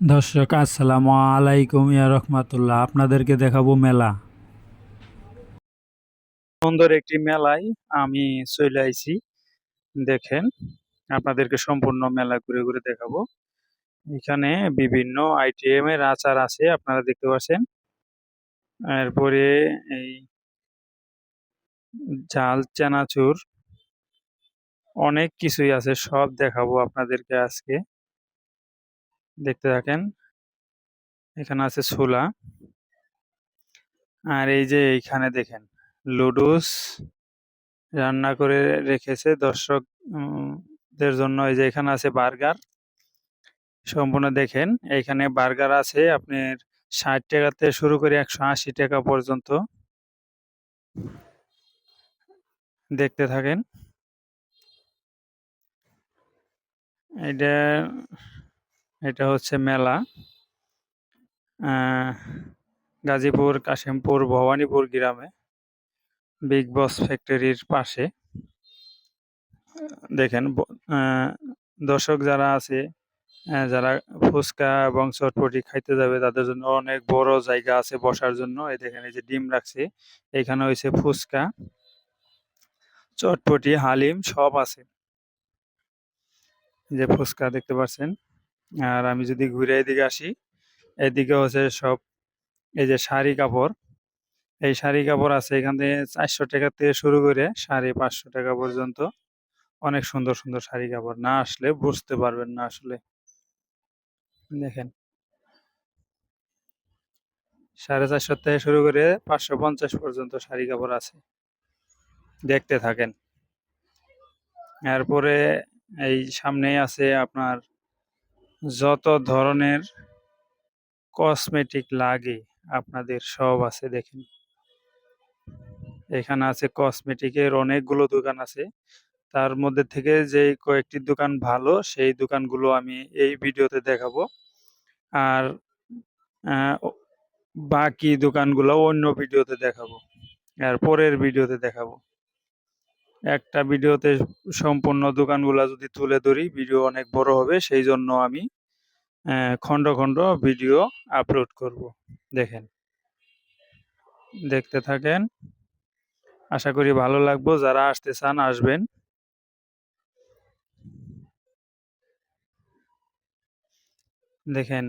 দর্শক, আসসালামু আলাইকুম, ইয়া রহমাতুল্লাহ। আপনাদেরকে দেখাবো মেলা। সুন্দর একটি মেলায় আমি চলে আইছি। দেখেন, আপনাদেরকে সম্পূর্ণ মেলা ঘুরে ঘুরে দেখাবো। এখানে বিভিন্ন আইটিএম এর আচার আছে, আপনারা দেখতে পাচ্ছেন। এরপরে এই জাল চানাচুর, অনেক কিছুই আছে, সব দেখাবো আপনাদেরকে আজকে। দেখতে থাকেন। এখানে আছে ছোলা। আর এই যে এইখানে দেখেন লুডুস রান্না করে রেখেছে দর্শক উম, দের জন্য। এই যে এখানে আছে বার্গার। সম্পূর্ণ দেখেন এইখানে বার্গার আছে আপনার ষাট টাকা থেকে শুরু করে একশো আশি টাকা পর্যন্ত। দেখতে থাকেন। এটা এটা হচ্ছে মেলা। গাজীপুর, কাশিমপুর, ভবানীপুর গ্রামে বিগ বস ফ্যাক্টরির পাশে। দেখেন দর্শক যারা আছে যারা ফুচকা এবং চটপটি খাইতে যাবে, তাদের জন্য অনেক বড় জায়গা আছে বসার জন্য। এই দেখেন, এই যে ডিম রাখছে, এখানে হয়েছে ফুচকা, চটপটি, হালিম সব আছে। যে ফুচকা দেখতে পাচ্ছেন। আর আমি যদি ঘুরে এদিকে আসি, এদিকে হচ্ছে সব এই যে শাড়ি কাপড়, এই শাড়ি কাপড় আছে এখান থেকে চারশো টাকা থেকে শুরু করে সাড়ে পাঁচশো টাকা পর্যন্ত অনেক সুন্দর সুন্দর শাড়ি কাপড়। না আসলে বুঝতে পারবেন না আসলে। দেখেন। সাড়ে চারশো থেকে শুরু করে পাঁচশো পঞ্চাশ পর্যন্ত শাড়ি কাপড় আছে। দেখতে থাকেন। এরপরে এই সামনেই আছে আপনার যত ধরনের কসমেটিক লাগে, আপনাদের সব আছে দেখেন। এখানে আছে কসমেটিকের অনেকগুলো দোকান আছে। তার মধ্যে থেকে যে কয়েকটি দোকান ভালো, সেই দোকানগুলো আমি এই ভিডিওতে দেখাবো। আর বাকি দোকানগুলো অন্য ভিডিওতে দেখাবো। আর পরের ভিডিওতে দেখাবো। একটা ভিডিওতে সম্পূর্ণ দোকানগুলো যদি তুলে ধরি, ভিডিও অনেক বড় হবে, সেই জন্য আমি খণ্ড খণ্ড ভিডিও আপলোড করব। দেখেন, দেখতে থাকেন। আশা করি ভালো লাগবো। যারা আসতে চান, আসবেন। দেখেন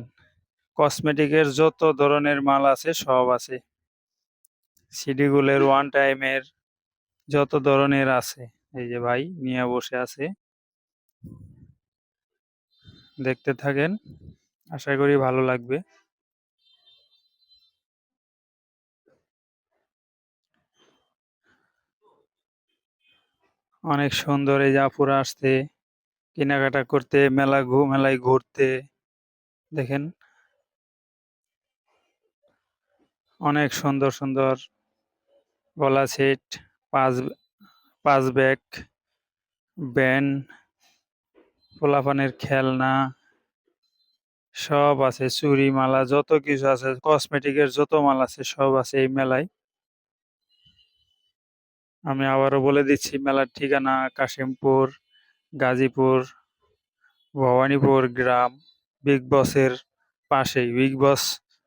কসমেটিকের যত ধরনের মাল আছে, সব আছে। সিডিগুলের ওয়ান টাইমের যত ধরনের আছে। এই যে ভাই, নিয়ে বসে আছে। দেখতে থাকেন। আশা করি ভালো লাগবে। অনেক সুন্দর এই আপুরা আসতে কেনাকাটা করতে, মেলা ঘু, মেলায় ঘুরতে, দেখেন। অনেক সুন্দর সুন্দর গলা সেট, পাঁচ পাঁচ ব্যাগ, ব্যান পোলাপানের খেলনা, সব আছে চুরি মালা, যত কিছু আছে কসমেটিকের যত মাল আছে, সব আছে এই মেলায়। আমি আবারও বলে দিচ্ছি, মেলার ঠিকানা কাশিমপুর, গাজীপুর, ভবানীপুর গ্রাম বিগ বসের পাশেই বিগ বস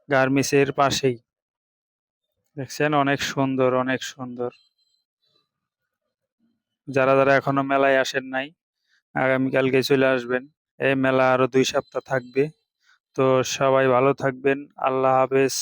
গার্মেন্টসের পাশেই। দেখছেন? অনেক সুন্দর অনেক সুন্দর। যারা যারা এখনও মেলায় আসেন নাই আগামীকালকে চলে আসবেন। এই মেলা আরও দুই সপ্তাহ থাকবে। তো সবাই ভালো থাকবেন। আল্লাহ হাফেজ।